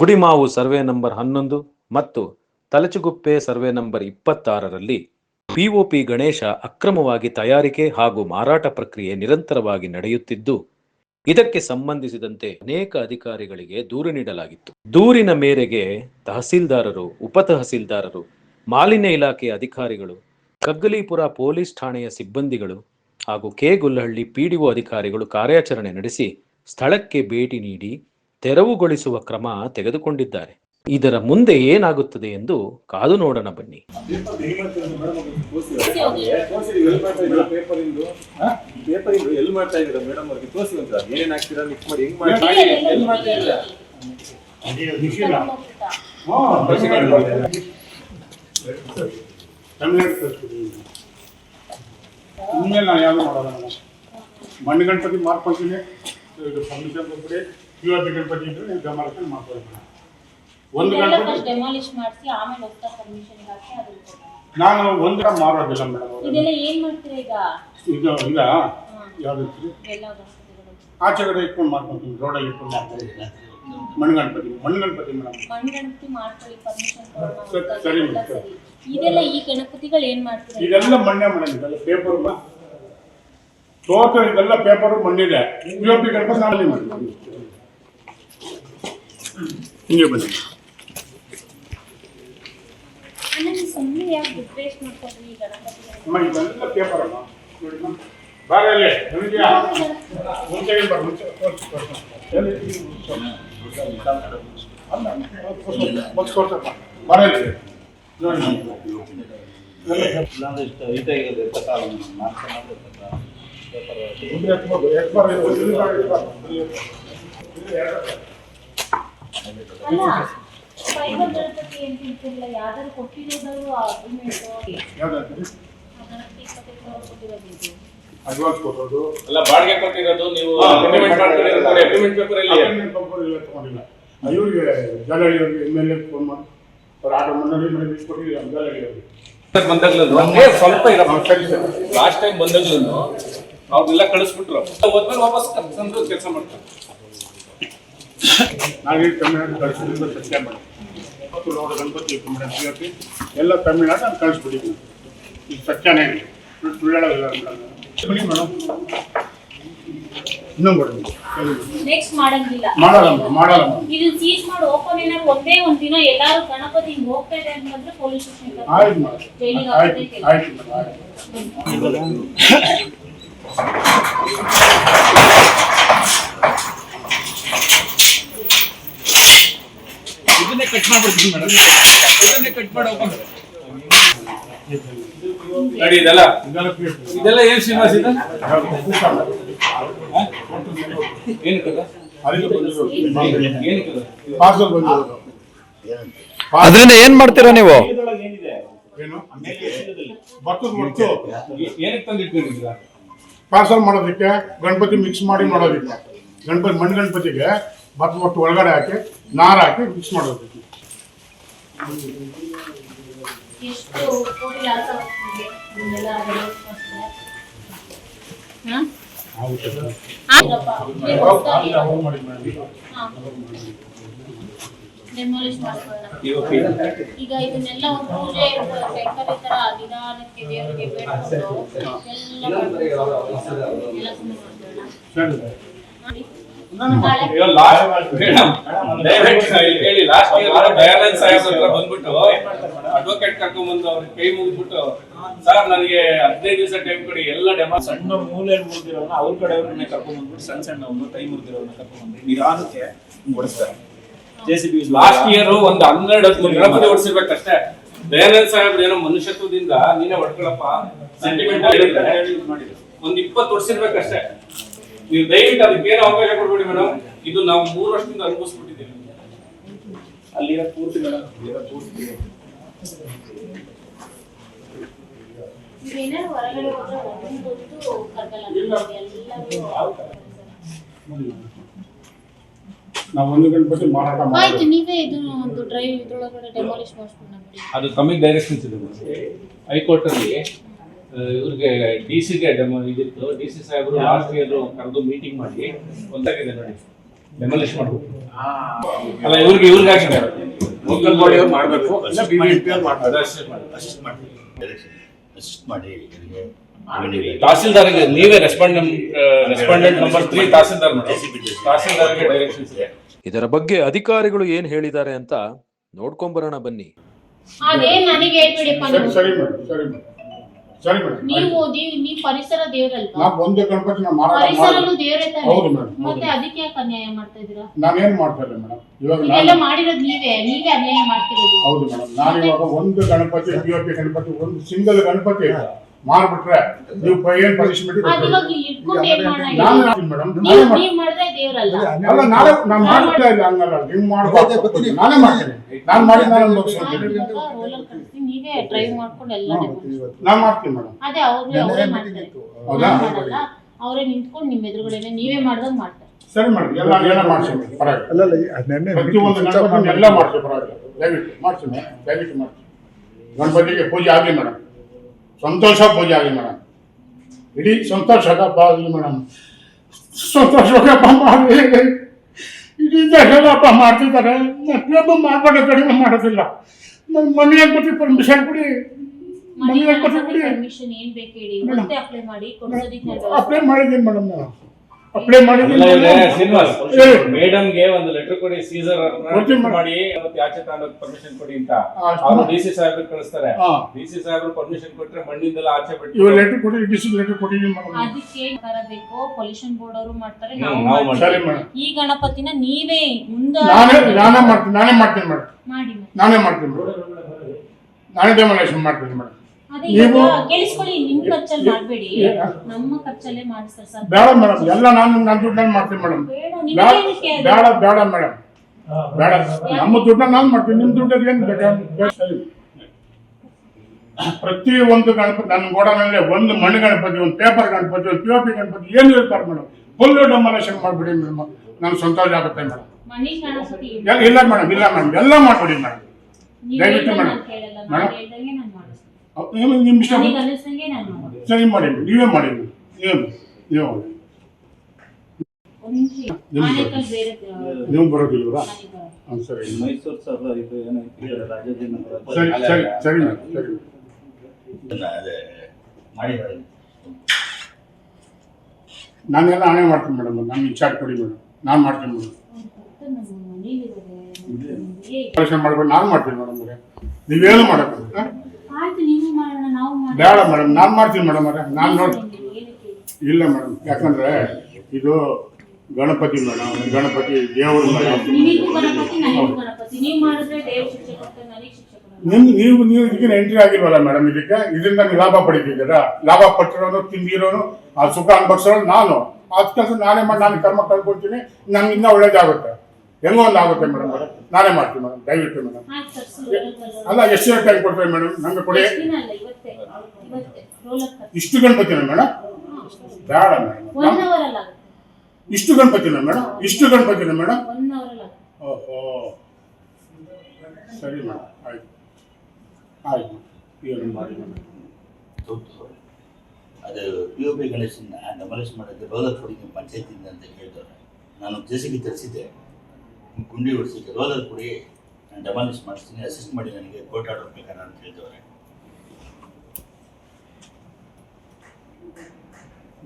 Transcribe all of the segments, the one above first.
ಗುಡಿಮಾವು survey number ಹನ್ನೊಂದು ಮತ್ತು Talachuguppe survey number ಇಪ್ಪತ್ತಾರರಲ್ಲಿ ಪಿಒಪಿ ಗಣೇಶ ಅಕ್ರಮವಾಗಿ ತಯಾರಿಕೆ ಹಾಗೂ ಮಾರಾಟ ಪ್ರಕ್ರಿಯೆ ನಿರಂತರವಾಗಿ ನಡೆಯುತ್ತಿದ್ದು, ಇದಕ್ಕೆ ಸಂಬಂಧಿಸಿದಂತೆ ಅನೇಕ ಅಧಿಕಾರಿಗಳಿಗೆ ದೂರು ನೀಡಲಾಗಿತ್ತು. ದೂರಿನ ಮೇರೆಗೆ ತಹಸೀಲ್ದಾರರು, ಉಪ ತಹಸೀಲ್ದಾರರು, ಮಾಲಿನ್ಯ ಇಲಾಖೆಯ ಅಧಿಕಾರಿಗಳು, ಕಗ್ಗಲೀಪುರ ಪೊಲೀಸ್ ಠಾಣೆಯ ಸಿಬ್ಬಂದಿಗಳು ಹಾಗೂ ಕೆ ಗುಲ್ಲಹಳ್ಳಿ ಪಿಡಿಒ ಅಧಿಕಾರಿಗಳು ಕಾರ್ಯಾಚರಣೆ ನಡೆಸಿ ಸ್ಥಳಕ್ಕೆ ಭೇಟಿ ನೀಡಿ ತೆರವುಗೊಳಿಸುವ ಕ್ರಮ ತೆಗೆದುಕೊಂಡಿದ್ದಾರೆ. ಇದರ ಮುಂದೆ ಏನಾಗುತ್ತದೆ ಎಂದು ಕಾದು ನೋಡೋಣ ಬನ್ನಿ. ಮಣ್ಣು ಗಣಪತಿ ಮಾರ್ಕೊಳ್ತೀನಿ ಇದು ಪರ್ಮಿಷನ್ ಕೊಟ್ಬಿಡಿ ಇವತ್ತು ಗಣಪತಿ ಇದ್ರೆ ನೀವು ಗಮನಕ್ಕೆ ಮಾಡ್ಕೊಳ್ಬೇಕು. ಒಂದು ಗಣಪತಿ ಮಾಡಿಸಿ ಆಮೇಲೆ ಹೋಗ್ತಾ ಪರ್ಮಿಷನ್ ಹಾಕಿ ಅದನ್ನ ಕೊಡಿ. ನಾನು ಒಂದು ಮಾರೋದಿಲ್ಲ ಮೇಡಮ್ ಇದೆಲ್ಲ ಏನ್ ಮಾಡ್ತೀರಾ ಈಗ? ಈಗ ಯಾವ್ದು? ಎಲ್ಲ ಆಚೆ ಕಡೆ ಇಟ್ಕೊಂಡು ಮಾಡ್ಕೊಳ್ತೀನಿ ರೋಡಲ್ಲಿ ಇಟ್ಕೊಂಡು ಮಾಡ್ತಾರೆ ಮಣ್ಣು ಗಣಪತಿ ಮಣ್ಣು ಗಣಪತಿ ಮೇಡಮ್ ಮಣ್ಣು ಗಣಪತಿ ಮಾಡ್ಕೊಳ್ಳಿ ಪರ್ಮಿಷನ್ ಸರಿ, ಸರಿ ಮೇಡಮ್, ಸರಿ. ಇದೆಲ್ಲ ಈ ಗಣಪತಿಗಳು ಏನ್ ಮಾಡ್ತೀರಾ? ಈಗ? ಇದೆಲ್ಲ ಮಣ್ಣೆ ಮೇಡಮ್ ಇದೆಲ್ಲ ಪೇಪರ್ ಟೋಟಲ್ ಇದೆಲ್ಲ ಪೇಪರ್ ಮಣ್ಣಿದೆ. ಪಿ ಒ ಪಿ ಗಣಪತಿ ನಾಳೆ ಮಾಡಿ ಹಿಂಗೆ ಬನ್ನಿ ಅಣ್ಣ ನೀವು ಸುಮ್ಮನೆ ಯಾಕೆ ಡಿಪ್ರೆಸ್ ಮಾಡ್ಕೊಂಡ್ರಿ ಈ ಬನ್ನಿ. ಅಮ್ಮ. ಇದೆಲ್ಲ ಪೇಪರ್ ಅಮ್ಮ? ಮುಂಚೆ ಬಾರ, ಮುಂಚೆ. ತೋರ್ಸು, ತೋರ್ಸು. ಎಲ್ಲಿ? ನೋಡಿ ತೋರ್ಸು, ಮುಚ್ಚು ತೋರ್ಸಪ್ಪ. ಬಾರ ಇಲ್ಲಿ. ನೋಡಿ. ಮುಂದೆ ಎತ್ಬೋದು, ಎತ್ಬಾರ, ಇದು, ಇದು ಬಾರ, ಇದು ಬಾರ. ಇದು ಎರಡು. ಅಲ್ಲ ಫೈಬರ್ ಗಣಪತಿ ಅಂತ ಯಾವ್ದಾದ್ರು ಅಗ್ರಿಮೆಂಟ್ ಅಡ್ವಾನ್ಸ್ ಕೊಡೋದು? ಅಲ್ಲ ಬಾಡಿಗೆ ಕೊಟ್ಟಿರೋದು ನೀವು ಅಗ್ರಿಮೆಂಟ್ ಮಾಡ್ಕೊಂಡಿರೋದು ಅಗ್ರಿಮೆಂಟ್ ಪೇಪರ್ ಅಲ್ಲಿ ಅಗ್ರಿಮೆಂಟ್ ಪೇಪರ್ ಇಲ್ಲ ತಗೊಂಡಿಲ್ಲ. ಇವ್ರಿಗೆ ಜಾಲಹಳ್ಳಿ ಅವ್ರಿಗೆ ಎಂ ಎಲ್ ಎ ಫೋನ್ ಮಾಡಿ ಅವ್ರು ಬಿಟ್ಕೊಟ್ಟಿಲ್ಲ ಬಂದಾಗ್ಲೂ ಸ್ವಲ್ಪ ಲಾಸ್ಟ್ ಟೈಮ್ ಬಂದಾಗ್ಲೂ ಅವ್ರೆಲ್ಲ ಕಳಿಸ್ಬಿಟ್ರು. ಹೋದ್ಮೇಲೆ ವಾಪಸ್ ತಂದು ಕೆಲಸ ಮಾಡ್ತಾರೆ. ನಾವೀಗ ತಮಿಳ್ನಾಡು ಕಳಿಸೋದ್ರಿಂದ ಸತ್ಯ ಮಾಡಿ ಮತ್ತು ನೋಡು ಗಣಪತಿ ತಮಿಳ್ನಾಡು ಇವತ್ತು ಎಲ್ಲ ತಮಿಳ್ನಾಡು ನಾನು ಕಳಿಸ್ಬಿಟ್ಟಿದ್ದೀನಿ ಇದು ಸತ್ಯನೇ ಇದೆ ಸುಳ್ಳು ಸುಳ್ಳು ಹೇಳೋದಿಲ್ಲ ಬಿಡಿ ಮೇಡಮ್ ಇನ್ನೊಂದು ಕೊಡಿ ನೆಕ್ಸ್ಟ್ ಮಾಡಂಗಿಲ್ಲ ಮಾಡಲ್ಲಮ್ಮ ಮಾಡಲ್ಲಮ್ಮ ಇದನ್ನ ಸೀಸ್ ಮಾಡಿ ಓಪನ್ ಏನಾದ್ರು ಒಂದೇ ಒಂದ್ ದಿನ ಎಲ್ಲಾರು ಗಣಪತಿ ಹಿಂಗ್ ಹೋಗ್ತಾ ಇದೆ ಅಂತಂದ್ರೆ ಪೊಲೀಸ್ ಸ್ಟೇಷನ್ ಆಯ್ತು ಮೇಡಮ್ ಜೈಲಿಗೆ ಆಯ್ತು ಹಾಕೋದಕ್ಕೆ ಆಯ್ತು ಮೇಡಮ್ ಆಯ್ತು ಕಟ್ ಮಾಡ್ಬಿಡ್ತೀನಿ ಮೇಡಮ್. ಇದನ್ನೇ ಕಟ್ ಮಾಡಿ open. ನೋಡಿ ಇದೆಲ್ಲ? ಏನ್ ಏನು ಇದು ಬಂದಿರೋದು ಅದರಿಂದ ಏನ್ ಮಾಡ್ತೀರಾ ನೀವು? ಪಾರ್ಸಲ್ ಮಾಡೋದಕ್ಕೆ ಗಣಪತಿ ಮಿಕ್ಸ್ ಮಾಡಿ ಮಾಡೋದಕ್ಕೆ. ಗಣಪತಿ ಮಣ್ಣು ಗಣಪತಿಗೆ ಭತ್ತ ಒಟ್ಟು ಒಳಗಡೆ ಹಾಕಿ. ನಾರು ಹಾಕಿ ಮಿಕ್ಸ್ ಮಾಡ್ಕೊಳ್ಳೋಣ. ಈಗ ಇದನ್ನೆಲ್ಲ ಒಂದು ಪೂಜೆ ಈ ತರ ನಿಧಾನಕ್ಕೆ ದೇವರಿಗೆ ಬೇಡ್ಕೊಂಡು ಎಲ್ಲ ಸುಮ್ಮನೆ. ಸರಿ ಮಾಡಿ. ಇವಾಗ ಲಾಸ್ಟ್ ಮೇಡಮ್ ಡೈರೆಕ್ಟ್ ಹೇಳಿ ಲಾಸ್ಟ್ ಇಯರ್ ದಯಾನಂದ್ ಸಾಹೇಬ್ ಹತ್ರ ಬಂದ್ಬಿಟ್ಟು ಅಡ್ವೊಕೇಟ್ ಕರ್ಕೊಂಡ್ ಬಂದು ಅವ್ರಿಗೆ ಕೈ ಮುಗಿದ್ಬಿಟ್ಟು ಸರ್ ನನಗೆ ಹದಿನೈದು ದಿವಸ ಟೈಮ್ ಕೊಡಿ ಎಲ್ಲ ಡೆಮಾ ಸಣ್ಣ ಮೂಲೆ ಮುರಿದಿರೋನ ಅವ್ರ ಕಡೆಯವ್ರನ್ನ ಕರ್ಕೊಂಡ್ ಬಂದ್ಬಿಟ್ಟು ಸಣ್ಣ ಸಣ್ಣವನ್ನ ಕೈ ಮುರಿದಿರೋನ ಕರ್ಕೊಂಡ್ ಬಂದು ನಿಧಾನಕ್ಕೆ ಓಡಿಸ್ತಾರೆ. J C B last year ಒಂದು ಹನ್ನೆರಡು ಹತ್ತು ಗಣಪತಿ ಓಡಿಸಿರ್ಬೇಕಷ್ಟೇ ದಯಾನಂದ್ ಸಾಹೇಬ್ ಏನೋ ಮನುಷ್ಯತ್ವದಿಂದ ನೀನೇ ಹೊಡ್ಕೊಳಪ್ಪ. ಸೆಂಟಿಮೆಂಟ್ ಒಂದ್ ಇಪ್ಪತ್ತು ವರ್ಷಿರ್ಬೇಕಷ್ಟೇ ನೀವು ದಯವಿಟ್ಟು ಅದಕ್ಕೆ ಏನು ಅವಕಾಶ ಕೊಡ್ಬೇಡಿ ಮೇಡಮ್. ಇದು ನಾವು ಮೂರು ವರ್ಷದಿಂದ ಅನುಭವಿಸ್ಬಿಟ್ಟಿದ್ದೇವೆ. ಅಲ್ಲಿರೋ ಪೂರ್ತಿ ಮೇಡಮ್. ಅಲ್ಲಿರೋ ಪೂರ್ತಿ. ನೀವೇನಾದ್ರು ಹೊರಗಡೆ ಹೋದ್ರೆ ಒಂದೊಂದು ಕರ್ಗಲ್ಲ ಎಲ್ಲರೂ ನಾವು ಒಂದು ಗಂಟೆ ಮಾರಾಟ ಆಯ್ತು ನೀವೇ ಇದು ಒಂದು ಡ್ರೈವ್ ಇದ್ರೊಳಗಡೆ ಡೆಮಾಲಿಷ್ ಮಾಡಿಸ್ಕೊಂಡು ಬಿಡಿ ಅದು ಕಮ್ಮಿ ಡೈರೆಕ್ಷನ್ಸ್ ಇದೆ ಹೈಕೋರ್ಟ್ ಅಲ್ಲಿ ಇವ್ರಿಗೆ ಡಿ ಸಿಗೆ ಡೆಮೋ ಇದಿತ್ತು ಡಿ ಸಿ ಸಾಹೇಬರು ಲಾಸ್ಟ್ ಇಯರ್ ಕರೆದು ಮೀಟಿಂಗ್ ಮಾಡಿ ಒಂದಾಗಿದೆ ನೋಡಿ. ಡೆಮಾಲಿಷ್ ಮಾಡ್ಬೇಕು ಅಲ್ಲ ಇವ್ರಿಗೆ ಇವ್ರಿಗೆ ಹಾಕಿದ್ದಾರೆ ಲೋಕಲ್ ಬಾಡಿ ಅವ್ರು ಮಾಡಬೇಕು? ಅಸಿಸ್ಟ್ ಮಾಡಿ ಡೈರೆಕ್ಷನ್ ಅಸಿಸ್ಟ್ ಮಾಡಿ. ಇವರಿಗೆ ತಹಸೀಲ್ದಾರ್ಗೆ ನೀವೇ ರೆಸ್ಪಾಂಡೆಂಟ್ ರೆಸ್ಪಾಂಡೆಂಟ್ ನಂಬರ್ ತ್ರೀ ತಹಸೀಲ್ದಾರ್ ಮಾಡಿ ತಹಸೀಲ್ದಾರ್ಗೆ ಡೈರೆಕ್ಷನ್ಸ್ ಇದೆ. ಇದರ ಬಗ್ಗೆ ಅಧಿಕಾರಿಗಳು ಏನ್ ಹೇಳಿದ್ದಾರೆ ಅಂತ ನೋಡ್ಕೊಂಬರೋಣ ಬನ್ನಿ. ಅದೇನ್ ನನಗೆ ಹೇಳ್ಬಿಡಿಪ್ಪ ಸರಿ ಸರಿ ಮೇಡಮ್. ಸರಿ ಮೇಡಮ್ ನೀವು ಪರಿಸರ ದೇವರಲ್ವಾ? ನಾವು ಒಂದೇ ಗಣಪತಿ ನಾವು ಮಾರಾಟ ಪರಿಸರನು ಮಾಡಿ ದೇವ್ರೇ ತಾನೆ. ಹೌದು ಮೇಡಮ್ ಹೌದು. ಮತ್ತೆ ಅದಕ್ಕೆ ಯಾಕೆ ಅನ್ಯಾಯ ಮಾಡ್ತಾ ಇದೀರಾ ನಾನೇನ್ ಮಾಡ್ತಾ ಇಲ್ಲ ಮೇಡಮ್ ಇವಾಗ ಇದೆಲ್ಲ ನಾನು ಮಾಡಿರೋದು ನೀವೇ ನೀವೇ ಅನ್ಯಾಯ ಮಾಡ್ತಿರೋದು. ಹೌದು ಮೇಡಮ್ ನಾನು ಇವಾಗ ಒಂದು ಗಣಪತಿ ಗಣಪತಿ ಒಂದು ಸಿಂಗಲ್ ಗಣಪತಿ ಮಾಡ್ಬಿಟ್ರೆ ನೀವು ಏನ್ ಪನಿಷ್ಮೆಂಟ್ ಅದ್ ಇವಾಗ ಇಟ್ಕೊಂಡು ನಾನು ಅಲ್ಲ ನಾಳೆ ಮಾಡ್ತಾ ಇಲ್ಲ ಹಂಗಲ್ಲ ನೀವು ಮಾಡ್ಬೋದು ನಾನೇ ಮಾಡ್ತೀನಿ. ನಾನು ಮಾಡಿ ನಾನು ಮುಗಿಸ್ಕೊತೀನಿ ನೀವೇ ಡ್ರೈವ್ ಮಾಡ್ಕೊಂಡು ಎಲ್ಲ ನಾನು ಮಾಡ್ತೀನಿ ಮೇಡಮ್. ಅದೇ ಅವ್ರೇ ಅವರೇ ಮಾಡ್ತಾರೆ. ಹೌದಾ? ನಾನ್ ಅವರೇ ನಿಂತ್ಕೊಂಡು ನಿಮ್ಮ ಎದುರುಗಡೆನೆ ನೀವೇ ಮಾಡ್ದಂಗ್ ಮಾಡ್ತಾರೆ. ಸರಿ ಮೇಡಮ್ ಎಲ್ಲ ಎಲ್ಲ ಮಾಡ್ತೀನಿ. ಪರವಾಗಿಲ್ಲ. ನೆನ್ನೆ ಪ್ರತಿಯೊಂದು ಗಣಪತಿ ಎಲ್ಲ ಮಾಡ್ತೀನಿ ಪರವಾಗಿಲ್ಲ. ದಯವಿಟ್ಟು ಮಾಡ್ತೀನಿ ಮೇಡಮ್ ದಯವಿಟ್ಟು ಮಾಡ್ತೀನಿ. ಗಣಪತಿಗೆ ಪೂಜೆ ಆಗಲಿ ಮೇಡಮ್. ಸಂತೋಷ ಪೂಜೆ ಆಗಲಿ ಮೇಡಮ್. ಇಡೀ ಸಂತೋಷದ ಹಬ್ಬ ಆಗಲಿ ಮೇಡಮ್. ಸಂತೋಷ ಹಬ್ಬ ಮಾಡಲಿ ಇಡೀ ದೇಶದ ಹಬ್ಬ ಮಾಡ್ತಿದ್ದಾರೆ. ಹಬ್ಬ ಮಾಡಬೇಡ ಕಡಿಮೆ ಮಾಡೋದಿಲ್ಲ. ನನ್ನ ಮನೆ ಗಣಪತಿ ಪರ್ಮಿಷನ್ ಕೊಡಿ. ಮನೆ ಮನೆ ಕೊಡಿ. ಮಾಡಿ ಅಪ್ಲೈ ಮಾಡಿದ್ದೀನಿ ಮೇಡಮ್ ನಾನು. ಅಪ್ಲೈ ಮಾಡಿ ಮಾಡಿದ್ದೀನಿ ಇವ್ರೆ, ಶ್ರೀನಿವಾಸ್ ಏ. ಮೇಡಮ್ಗೆ ಒಂದು ಲೆಟರ್ ಕೊಡಿ ಸೀಸರ್ ಮಾಡಿ ಮತ್ತೆ ಆಚೆ ತಗೊಂಡೋಗಿ ಪರ್ಮಿಷನ್ ಕೊಡಿ ಅಂತ. ಅವರು. ಡಿ ಸಿ ಸಾಹೇಬ್ ಕಳಿಸ್ತಾರೆ. ಡಿ ಸಿ ಸಾಹೇಬ್ರು ಪರ್ಮಿಷನ್ ಕೊಟ್ರೆ ಮಣ್ಣಿಂದೆಲ್ಲ ಆಚೆ ಬಿಟ್ಟು ಇವಾಗ ಲೆಟರ್ ಕೊಡಿ ಡಿಸಿ ಲೆಟರ್ ಕೊಡಿ ಅದಕ್ಕೆ ಬರಬೇಕು ಪೊಲ್ಯೂಷನ್ ಬೋರ್ಡ್ ಅವರು ಮಾಡ್ತಾರೆ ಈ ಗಣಪತಿನ ನೀವೇ ಮುಂದೆ ನಾನೇ ನಾನೇ ಮಾಡ್ತೀನಿ ನಾನೇ ಮಾಡ್ತೀನಿ ಮೇಡಮ್. ನಾನೇ ಮಾಡ್ತೀನಿ ಮೇಡಮ್. ನಾನೇ ಡೆಮೊಲೇಷನ್ ಮಾಡ್ತೀನಿ ಮೇಡಮ್. ನೀವು- ಇವಾಗ ಕೇಳಿಸ್ಕೊಳ್ಳಿ ನಿಮ್ ಖರ್ಚಲ್ಲಿ ಮಾಡ್ಬೇಡಿ. ನಮ್ಮ ಖರ್ಚಲ್ಲೇ ಮಾಡಿಸ್ತಾರೆ ಸರ್. ಬೇಡ ಮೇಡಮ್ ಎಲ್ಲ ನಾನು ನನ್ನ ದುಡ್ಡನ್ನ ಮಾಡ್ತೀನಿ ಮೇಡಮ್ ಬೇಡ ಬೇಡ ನಿಮ್ಗೆ ಬೇಡ ಬೇಡ ಮೇಡಮ್ ಬೇಡ ನಮ್ಮ ದುಡ್ಡನ್ನ ನಾನು ಮಾಡ್ತೀನಿ ನಿಮ್ಮ ದುಡ್ಡಲ್ಲಿ ಏನು ಪ್ರತಿ ಒಂದು ಗಣಪತಿ ನನ್ನ ಗೋಡನಲ್ಲೇ ಒಂದು ಮಣ್ಣು ಗಣಪತಿ ಒಂದು ಪೇಪರ್ ಗಣಪತಿ ಒಂದು ಪಿ ಒ ಪಿ ಗಣಪತಿ ಏನು ಇರ್ತಾರೆ ಮೇಡಮ್ ಫುಲ್ ಡೆಮೊಲೇಷನ್ ಮಾಡಿಬಿಡಿ ಮೇಡಮ್ ನಾನು ಸಂತೋಷ ಆಗುತ್ತೆ ಮೇಡಮ್ ಇಲ್ಲ ಮೇಡಮ್ ಇಲ್ಲ ಮೇಡಮ್ ಎಲ್ಲ ಮಾಡ್ಬಿಡಿ ಮೇಡಮ್ ದಯವಿಟ್ಟು ಮೇಡಮ್. ಮೇಡಮ್. ನಾನು ನಾನು ನಿಮ್ಮ ಇಷ್ಟ ನಾನು ಸರಿ ಮಾಡಿ ನೀವೇ ಮಾಡಿ ನೀವೇ ನೀವೇ ನೀವು ಬರೋದಿಲ್ವಾ. ಹಾಂ ಸರಿ. ಮೈಸೂರು ಸರ್ ಇದು ಏನೈತಿ ರಾಜಾಜಿನಗರ ಸರಿ ಸರಿ ಸರಿ. ಸರಿ ಅದೇ ಮಾಡಿ ಮಾಡಿ. ನಾನೆಲ್ಲ ಹಣೆ ಮಾಡ್ತೀನಿ ಮೇಡಮ್. ನಾನು ಇನ್ಚಾರ್ಜ್ ಕೊಡಿ ಮೇಡಮ್. ನಾನು ಮಾಡ್ತೀನಿ ಮೇಡಮ್. ಕಲೆಕ್ಷನ್ ಮಾಡ್ಬೇಕು ನಾನು ಮಾಡ್ತೀನಿ ಮೇಡಮ್ ಅವರೇ. ನೀವೇನು ಮಾಡೋದು ಆಯ್ತು ನೀವು ಮಾಡೋಣ ನಾವು ಮಾಡೋಣ ಬೇಡ ಮೇಡಮ್ ನಾನು ಮಾಡ್ತೀನಿ ಮೇಡಮ್ ಅವರೇ ನಾನು ನೋಡಿ ಇಲ್ಲ ಮೇಡಮ್ ಯಾಕಂದ್ರೆ ಇದು ಗಣಪತಿ ಮೇಡಮ್ ಗಣಪತಿ ದೇವರು ಮೇಡಮ್ ನಿಮಗೂ ನೀವು ನೀವು ಇದಕ್ಕೆ ಎಂಟ್ರಿ ಆಗಿಲ್ವಲ್ಲ ಮೇಡಮ್ ಇದಕ್ಕೆ? ಇದರಿಂದ ನೀವು ಲಾಭ ಪಡಿತಿದ್ದೀರಾ? ಲಾಭ ಪಟ್ಟಿರೋನು ತಿಂದಿರೋನು ಆ ಸುಖ ಅನ್ಭವಿಸೋನು ನಾನು. ಅದಕ್ಕೆ ನಾನೇ ಮಾಡಿ ನಾನು ಕರ್ಮ ಕಳ್ಕೊಳ್ತೀನಿ ನಮ್ಗೆ ಇನ್ನೂ ಒಳ್ಳೇದಾಗುತ್ತೆ. ಹೆಂಗೋ ಒಂದು ಆಗುತ್ತೆ ಮೇಡಮ್ ನಾನೇ ಮಾಡ್ತೀನಿ ಮೇಡಮ್ ದಯವಿಟ್ಟು ಮೇಡಮ್ ಅಲ್ಲ ಎಷ್ಟು ದಿನ ಟೈಮ್ ಕೊಡ್ತೇವೆ ಮೇಡಮ್ ನಮಗೆ ಕೊಡಿ ಇಷ್ಟು ಗಣಪತಿನ ಮೇಡಮ್ ಬೇಡ ಮೇಡಮ್ ಒನ್ ಅವರ್ ಅಲ್ಲ ಇಷ್ಟು ಗಣಪತಿನ ಮೇಡಮ್ ಇಷ್ಟು ಗಣಪತಿನ ಮೇಡಮ್ ಒನ್ ಅವರ್ ಅಲ್ಲ ಓಹೋ. ಸರಿ ಮೇಡಮ್ ಆಯ್ತು. ಆಯ್ತು. ಏನು ಮಾಡಿ ಮೇಡಮ್. ಅದು ಪಿ ಒ ಪಿ ಗಣೇಶನ್ನ ಡೆಮಾಲಿಷ್ ಮಾಡೋಕ್ಕೆ ರೋಲರ್ ನಿಮ್ಮ ಪಂಚಾಯತಿಂದ ಅಂತ ಕೇಳ್ತಾರೆ ನಾನು ಜೆ ಸಿ ಬಿ ತರಿಸಿದ್ದೆ. ಗುಂಡಿ ಹೊಡಿಸಿದ್ದೆ ರೋಲರ್ ಕೊಡಿ ನಾನು ಡೆಮಾಲಿಷ್ ಮಾಡಿಸ್ತೀನಿ ಅಸಿಸ್ಟ್ ಮಾಡಿ ನನಗೆ ಕೋರ್ಟ್ ಆರ್ಡರ್ ಬೇಕಾರೆ ಅಂತ ಹೇಳಿದವ್ರೆ.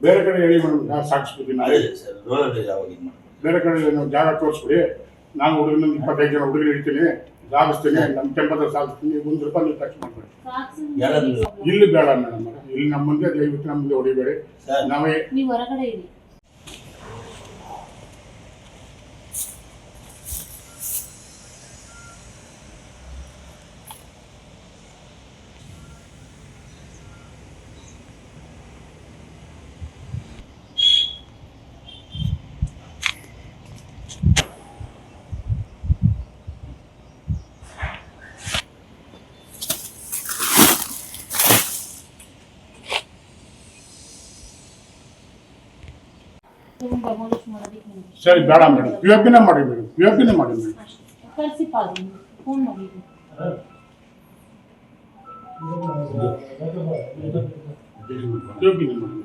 ಬೇರೆ ಕಡೆ ಹೇಳಿ ಮೇಡಮ್ ನಾನು ನಾವು? ಅದೇ ಸರ್ ರೋಲರ್ ಯಾವಾಗ ಇದು ಮಾಡ್ತೀನಿ ಬೇರೆ ಕಡೆ ನಾವು ಜಾಗ ತೋರಿಸ್ಬಿಡಿ. ನಾನು ಹುಡುಗನ ಇಪ್ಪತ್ತೈದು ಜನ ಹುಡುಗರು ಇಡ್ತೀನಿ ಸಾಗಿಸ್ತೀನಿ ನಮ್ಮ ಕೆಂಪದ ಸಾಗಿಸ್ತೀನಿ ಒಂದು ರೂಪಾಯಿ ನೀವು ಖರ್ಚು ಮಾಡ್ಬೇಡಿ ಯಾರಾದ್ರೂ? ಇಲ್ಲಿ ಬೇಡ ಮೇಡಮ್. ಇಲ್ಲಿ ನಮ್ಮ ಮುಂದೆ ದಯವಿಟ್ಟು ನಮ್ಮ ಮುಂದೆ ಹೊಡಿಬೇಡಿ. ಸರ್. ನಾವೇ ನೀವು ಹೊರಗಡೆ ಇರಿ. ಸರಿ, ಬೇಡ ಮೇಡಮ್. ಪಿ ಎಫ್ ಪಿನೇ ಮಾಡಿ ಮೇಡಮ್. ಪಿ ಎಫ್ ಪಿನೇ ಮಾಡಿ ಮೇಡಮ್. ಅಷ್ಟೇ ಕಳಿಸಿ ಪಾದು ಫೋನ್ ಮಾಡಿ ಪಿ ಎಫ್ ಪಿನೇ ಮಾಡಿ